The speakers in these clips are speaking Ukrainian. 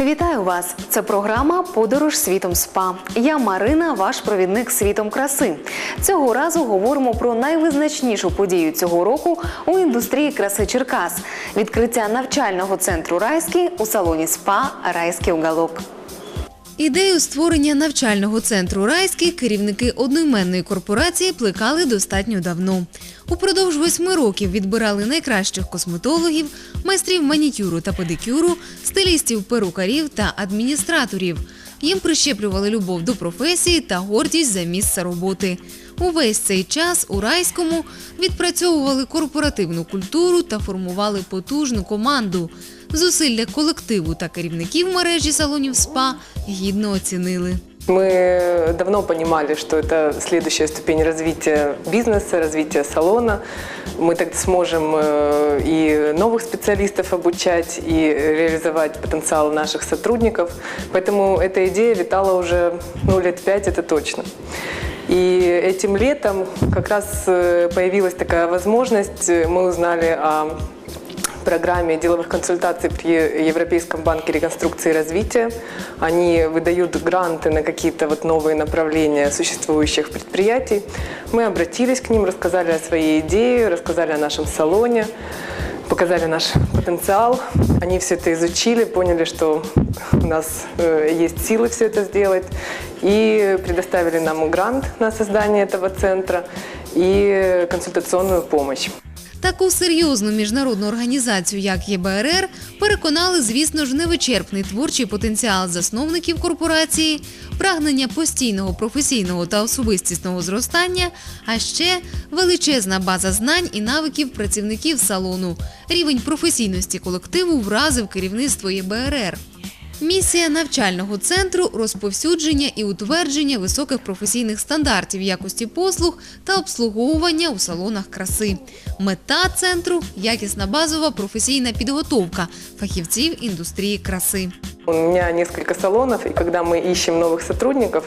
Вітаю вас! Це програма Подорож світом СПА. Я Марина, ваш провідник світом краси. Цього разу говоримо про найвизначнішу подію цього року у індустрії краси Черкас відкриття навчального центру Райський у салоні СПА Райський уголок. Ідею створення навчального центру Райський керівники одноіменної корпорації плекали достатньо давно. Упродовж восьми років відбирали найкращих косметологів, майстрів манікюру та педикюру, стилістів, перукарів та адміністраторів. Їм прищеплювали любов до професії та гордість за місце роботи. Увесь цей час у райському відпрацьовували корпоративну культуру та формували потужну команду Зусилля колективу та керівників мережі салонів СПА гідно оцінили. Мы давно понимали, что это следующая ступень развития бизнеса, развития салона. Мы так сможем э, и новых специалистов обучать, и реализовать потенциал наших сотрудников. Поэтому эта идея витала уже ну, лет пять, это точно. И этим летом как раз э, появилась такая возможность. Мы узнали о программе деловых консультаций при Европейском банке реконструкции и развития. Они выдают гранты на какие-то вот новые направления существующих предприятий. Мы обратились к ним, рассказали о своей идее, рассказали о нашем салоне, показали наш потенциал. Они все это изучили, поняли, что у нас э, есть силы все это сделать и предоставили нам грант на создание этого центра и консультационную помощь. Таку серйозну міжнародну організацію, як ЄБРР, переконали, звісно ж, невичерпний творчий потенціал засновників корпорації, прагнення постійного професійного та особистісного зростання, а ще величезна база знань і навиків працівників салону. Рівень професійності колективу вразив керівництво ЄБРР. Місія навчального центру розповсюдження і утвердження високих професійних стандартів якості послуг та обслуговування у салонах краси. Мета центру якісна базова професійна підготовка фахівців індустрії краси. У меня несколько салонов, и когда мы ищем новых сотрудников,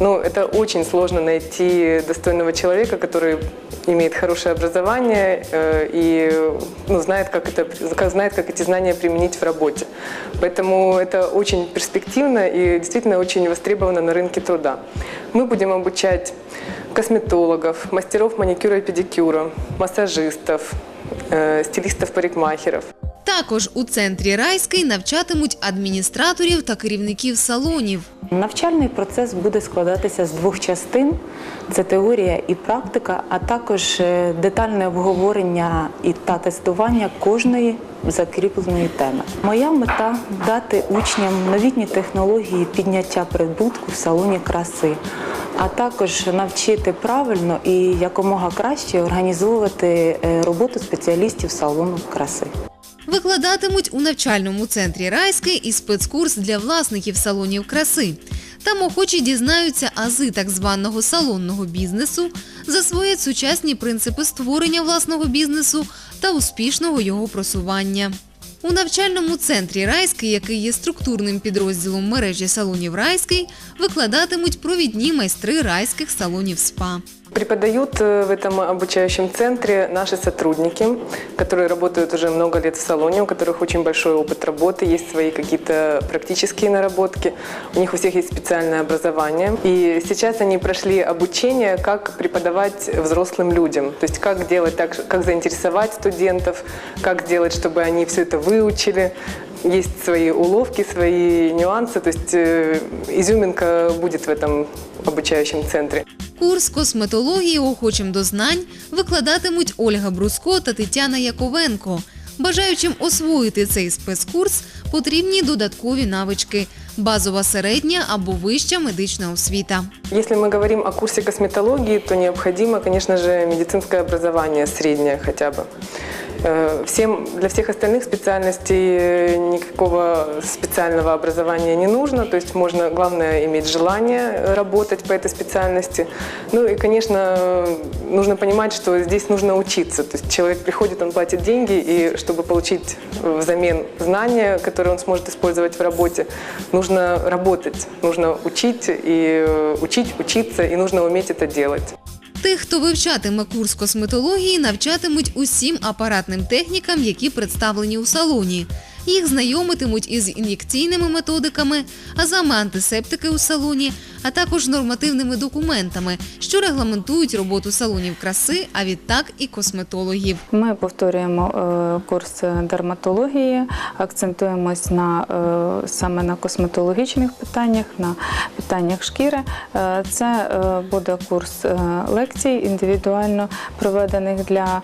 ну, это очень сложно найти достойного человека, который имеет хорошее образование э, и ну, знает, как это, как- знает, как эти знания применить в работе. Поэтому это очень перспективно и действительно очень востребовано на рынке труда. Мы будем обучать косметологов, мастеров маникюра и педикюра, массажистов, э, стилистов-парикмахеров. Також у центрі Райський навчатимуть адміністраторів та керівників салонів. Навчальний процес буде складатися з двох частин: це теорія і практика, а також е, детальне обговорення і та тестування кожної закріпленої теми. Моя мета дати учням новітні технології підняття прибутку в салоні краси, а також навчити правильно і якомога краще організовувати е, роботу спеціалістів салону краси. Викладатимуть у навчальному центрі Райський і спецкурс для власників салонів краси. Там охочі дізнаються ази так званого салонного бізнесу, засвоять сучасні принципи створення власного бізнесу та успішного його просування. У навчальному центрі Райський, який є структурним підрозділом мережі салонів Райський, викладатимуть провідні майстри райських салонів СПА. Преподают э, в этом обучающем центре наши сотрудники, которые работают уже много лет в салоне, у которых очень большой опыт работы, есть свои какие-то практические наработки, у них у всех есть специальное образование. И сейчас они прошли обучение, как преподавать взрослым людям, то есть как делать так, как заинтересовать студентов, как сделать, чтобы они все это выучили. Есть свои уловки, свои нюансы, то есть э, изюминка будет в этом обучающем центре. Курс косметології охочим до знань викладатимуть Ольга Бруско та Тетяна Яковенко. Бажаючим освоїти цей спецкурс потрібні додаткові навички базова середня або вища медична освіта. Если мы говорим о курсе косметологии, то необходимо, конечно же, медицинское образование среднее хотя бы. Э, Всем, для всех остальных специальностей э, никакого специального образования не нужно, то есть можно, главное, иметь желание работать по этой специальности. Ну и, конечно, нужно понимать, что здесь нужно учиться, то есть человек приходит, он платит деньги, и чтобы получить взамен знания, которые он сможет использовать в работе, нужно работать, нужно учить и э, учить, учиться, и нужно уметь это делать. Тих, хто вивчатиме курс косметології, навчатимуть усім апаратним технікам, які представлені у салоні. Їх знайомитимуть із ін'єкційними методиками, азами антисептики у салоні, а також нормативними документами, що регламентують роботу салонів краси, а відтак і косметологів. Ми повторюємо е, курс дерматології, акцентуємось на е, саме на косметологічних питаннях, на питаннях шкіри. Е, Це буде курс лекцій, індивідуально проведених для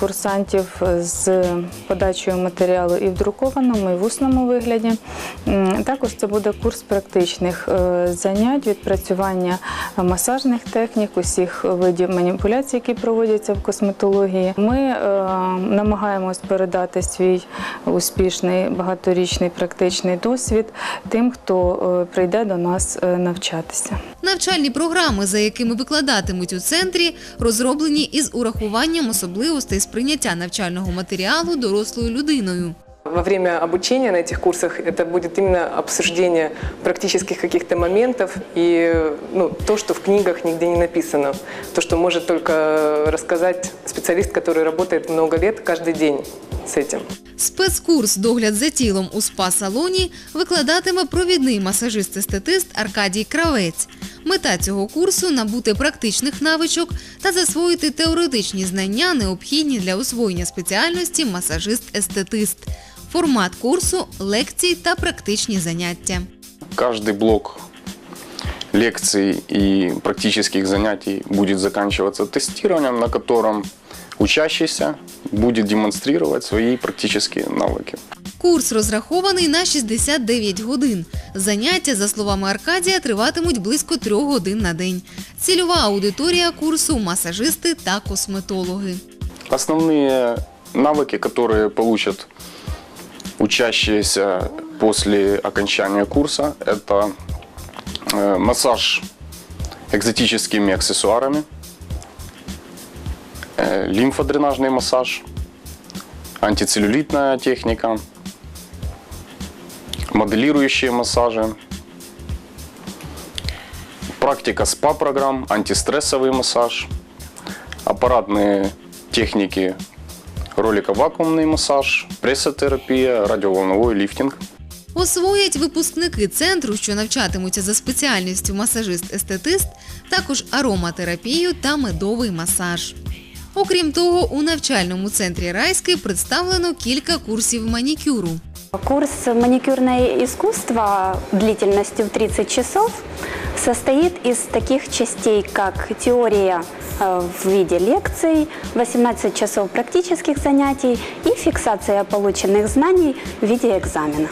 курсантів з подачею матеріалу і в друкованому, і в усному вигляді. Також це буде курс практичних е, занять, відпрацювання масажних технік, усіх видів маніпуляцій, які проводяться в косметології. Ми е, намагаємось передати свій успішний багаторічний практичний досвід тим, хто е, прийде до нас е, навчатися. Навчальні програми, за якими викладатимуть у центрі, розроблені із урахуванням особливостей сприйняття навчального матеріалу дорослою людиною. Во время обучения на этих курсах это будет именно обсуждение практических каких-то моментов и ну, то, что в книгах нигде не написано. То, что может только рассказать специалист, который работает много лет каждый день с этим. Спецкурс Догляд за тілом у спа-салоні викладатиме провідний масажист-естетист Аркадій Кравець. Мета цього курсу набути практичних навичок та засвоїти теоретичні знання, необхідні для освоєння спеціальності масажист-естетист. Формат курсу лекції та практичні заняття. Каждый блок лекций и практических занятий будет заканчиваться тестированием, на котором учащийся будет демонстрировать свои практические навыки. Курс розрахований на 69 годин. Заняття, за словами Аркадія, триватимуть близько трьох годин на день. Цільова аудиторія курсу масажисти та косметологи. Основные навыки, которые получат учащиеся после окончания курса, это э, массаж экзотическими аксессуарами, э, лимфодренажный массаж, антицеллюлитная техника, моделирующие массажи, практика СПА-программ, антистрессовый массаж, аппаратные техники ролико-вакуумный массаж, прессотерапия, радиоволновой лифтинг. Освоять випускники центру, що навчатимуться за спеціальністю масажист-естетист, також ароматерапію та медовий масаж. Окрім того, у навчальному центрі Райський представлено кілька курсів манікюру. Курс «Маникюрное искусство» длительностью в 30 часов состоит из таких частей, как теория э, в виде лекций, 18 часов практических занятий и фиксация полученных знаний в виде экзамена.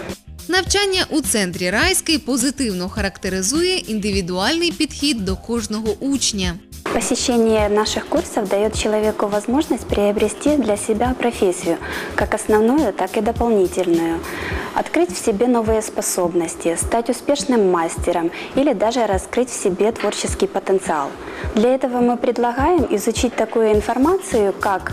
Навчання у центрі Райський позитивно характеризує індивідуальний підхід до кожного учня. Посещение наших курсов дает человеку возможность приобрести для себя профессию, как основную, так и дополнительную. Открыть в себе новые способности, стать успешным мастером или даже раскрыть в себе творческий потенциал. Для этого мы предлагаем изучить такую информацию, как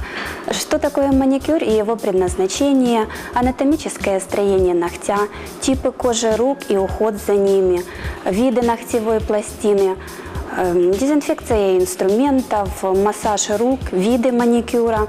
что такое маникюр и его предназначение, анатомическое строение ногтя, типы кожи рук и уход за ними, виды ногтевой пластины, Дезинфекция инструментов, массаж рук, виды маникюра,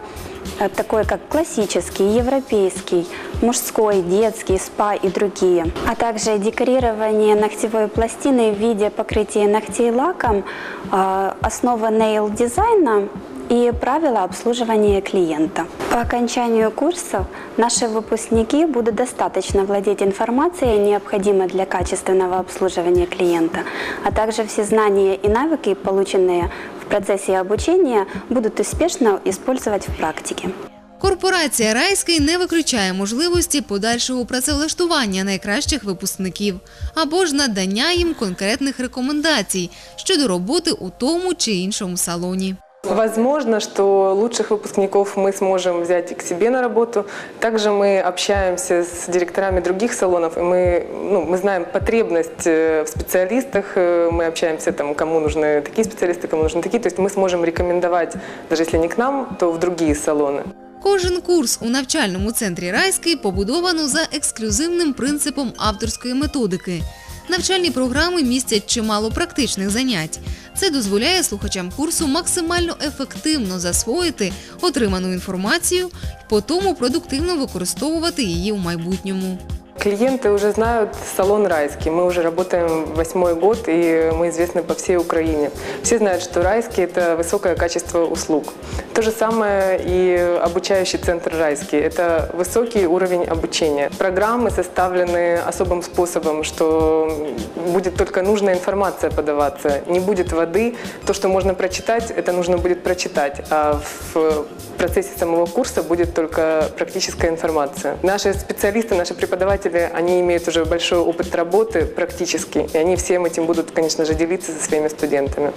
э, такой как классический, европейский, мужской, детский, спа и другие. А также декорирование ногтевой пластины в виде покрытия ногтей лаком, э, основа nail дизайна и правила обслуживания клиента. По окончанию курсов наши выпускники будут достаточно владеть информацией, необходимой для качественного обслуживания клиента, а также все знания и навыки, полученные в процессе обучения, будут успешно использовать в практике. Корпорація Райський не виключає можливості подальшого працевлаштування найкращих випускників або ж надання їм конкретних рекомендацій щодо роботи у тому чи іншому салоні. Возможно, что лучших выпускников мы сможем взять и к себе на работу. Также мы общаемся с директорами других салонов, и мы, ну, мы знаем потребность э, в специалистах, э, мы общаемся, там, кому нужны такие специалисты, кому нужны такие. То есть мы сможем рекомендовать, даже если не к нам, то в другие салоны. Кожен курс у навчальному центрі Райський побудовано за ексклюзивним принципом авторської методики. Навчальні програми містять чимало практичних занять. Це дозволяє слухачам курсу максимально ефективно засвоїти отриману інформацію і по тому продуктивно використовувати її у майбутньому. Клиенты уже знают салон «Райский». Мы уже работаем восьмой год, и мы известны по всей Украине. Все знают, что «Райский» – это высокое качество услуг. То же самое и обучающий центр «Райский». Это высокий уровень обучения. Программы составлены особым способом, что будет только нужная информация подаваться. Не будет воды. То, что можно прочитать, это нужно будет прочитать. А в процессе самого курса будет только практическая информация. Наши специалисты, наши преподаватели, они имеют уже большой опыт работы практически, и они всем этим будут, конечно же, делиться со своими студентами.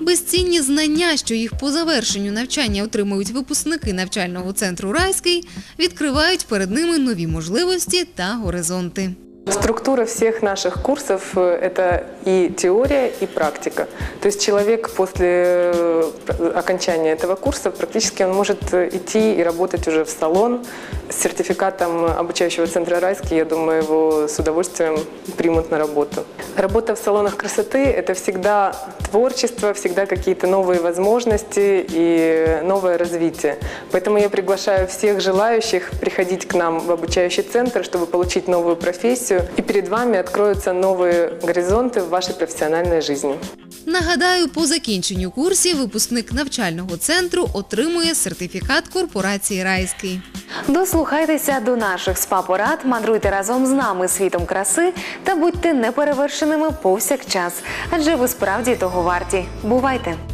Безцінні знання, що їх по завершенню навчання отримують випускники навчального центру Райський, відкривають перед ними нові можливості та горизонти. Структура всех наших курсов э, – это и теория, и практика. То есть человек после э, окончания этого курса практически он может э, идти и работать уже в салон с сертификатом обучающего центра «Райский». Я думаю, его с удовольствием примут на работу. Работа в салонах красоты – это всегда творчество, всегда какие-то новые возможности и новое развитие. Поэтому я приглашаю всех желающих приходить к нам в обучающий центр, чтобы получить новую профессию. И перед вами откроются новые горизонты в вашей профессиональной жизни. Нагадаю, по закінченню курсів випускник навчального центру отримує сертифікат корпорації Райський. Дослухайтеся до наших спа-порад, мандруйте разом з нами світом краси та будьте неперевершеними повсякчас, адже ви справді того варті. Бувайте!